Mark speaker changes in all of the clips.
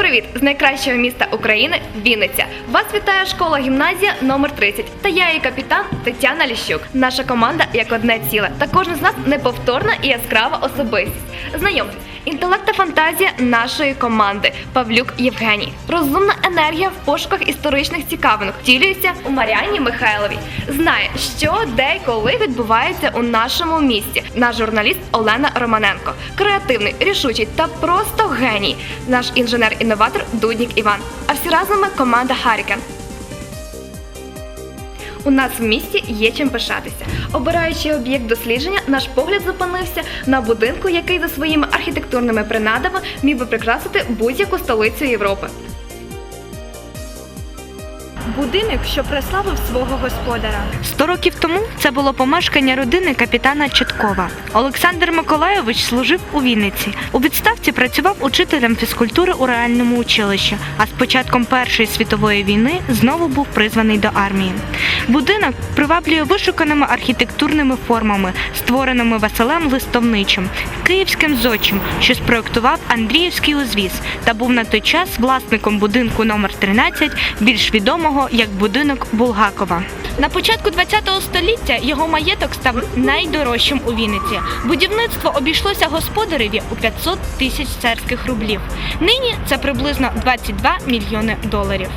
Speaker 1: привіт з найкращого міста України Вінниця. Вас вітає школа гімназія номер 30 та я її капітан Тетяна Ліщук. Наша команда як одне ціле. Та кожен з нас неповторна і яскрава особистість. Знайомтесь, інтелект та фантазія нашої команди Павлюк Євгеній. Розумна енергія в пошуках історичних цікавинок втілюється у Маріані Михайловій. Знає, що де й коли відбувається у нашому місті. Наш журналіст Олена Романенко. Креативний, рішучий та просто геній. Наш інженер-інноватор Дуднік Іван. А всі разом ми команда Харікен. У нас в місті є чим пишатися. Обираючи об'єкт дослідження, наш погляд зупинився на будинку, який за своїми архітектурними принадами міг би прикрасити будь-яку столицю Європи.
Speaker 2: Будинок, що прославив свого господаря.
Speaker 3: Сто років тому це було помешкання родини капітана Чіткова. Олександр Миколайович служив у Вінниці. У відставці працював учителем фізкультури у реальному училищі, а з початком Першої світової війни знову був призваний до армії. Будинок приваблює вишуканими архітектурними формами, створеними Василем Листовничим, київським зодчим, що спроектував Андріївський узвіз та був на той час власником будинку номер 13, більш відомого як будинок Булгакова. На початку ХХ століття його маєток став найдорожчим у Вінниці. Будівництво обійшлося господареві у 500 тисяч царських рублів. Нині це приблизно 22 мільйони доларів.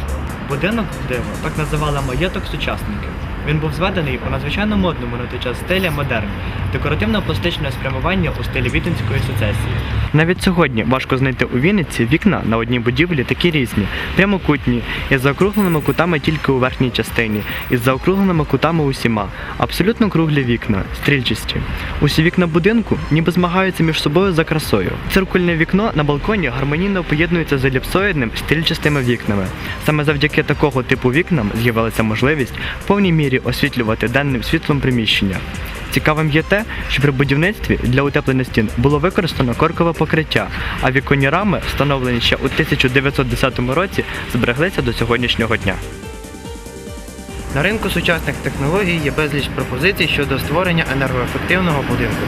Speaker 4: Будинок диво так називали маєток сучасників. Він був зведений у надзвичайно модному на той час стилі модерн, декоративно-пластичне спрямування у стилі Вітинської сецесії. Навіть сьогодні важко знайти у Вінниці вікна на одній будівлі такі різні, прямокутні, із заокругленими кутами тільки у верхній частині, із заокругленими кутами усіма, абсолютно круглі вікна, стрільчасті. Усі вікна будинку ніби змагаються між собою за красою. Циркульне вікно на балконі гармонійно поєднується з еліпсоїдним стрільчастими вікнами. Саме завдяки такого типу вікнам з'явилася можливість в повній мірі освітлювати денним світлом приміщення. Цікавим є те, що при будівництві для утеплення стін було використано коркове покриття, а віконні рами, встановлені ще у 1910 році, збереглися до сьогоднішнього дня.
Speaker 5: На ринку сучасних технологій є безліч пропозицій щодо створення енергоефективного будинку.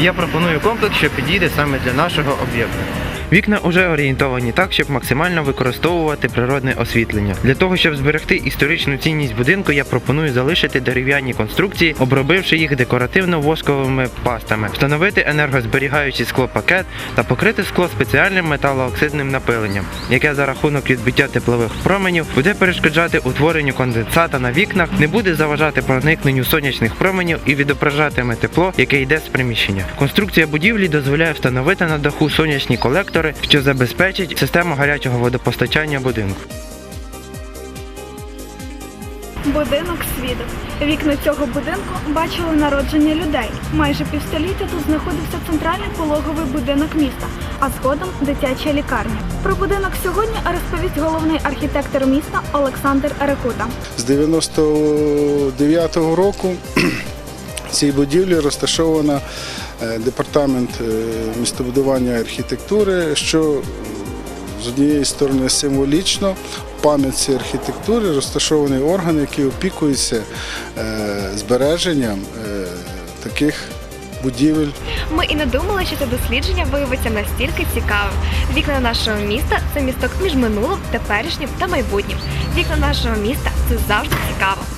Speaker 5: Я пропоную комплекс, що підійде саме для нашого об'єкту. Вікна вже орієнтовані так, щоб максимально використовувати природне освітлення. Для того, щоб зберегти історичну цінність будинку, я пропоную залишити дерев'яні конструкції, обробивши їх декоративно-восковими пастами, встановити енергозберігаючий склопакет та покрити скло спеціальним металооксидним напиленням, яке за рахунок відбиття теплових променів буде перешкоджати утворенню конденсата на вікнах, не буде заважати проникненню сонячних променів і відображатиме тепло, яке йде з приміщення. Конструкція будівлі дозволяє встановити на даху сонячні колектори, що забезпечить систему гарячого водопостачання будинку.
Speaker 2: Будинок свідок. Вікна цього будинку бачили народження людей. Майже півстоліття тут знаходився центральний пологовий будинок міста, а згодом дитяча лікарня. Про будинок сьогодні розповість головний архітектор міста Олександр Рекута.
Speaker 6: З 99-го року в цій будівлі розташовано е, департамент е, містобудування і архітектури, що е, з однієї сторони символічно в пам'ятці архітектури розташований орган, який опікується е, збереженням е, таких будівель.
Speaker 1: Ми і не думали, що це дослідження виявиться настільки цікавим. Вікна нашого міста це місток між минулим, теперішнім та майбутнім. Вікна нашого міста це завжди цікаво.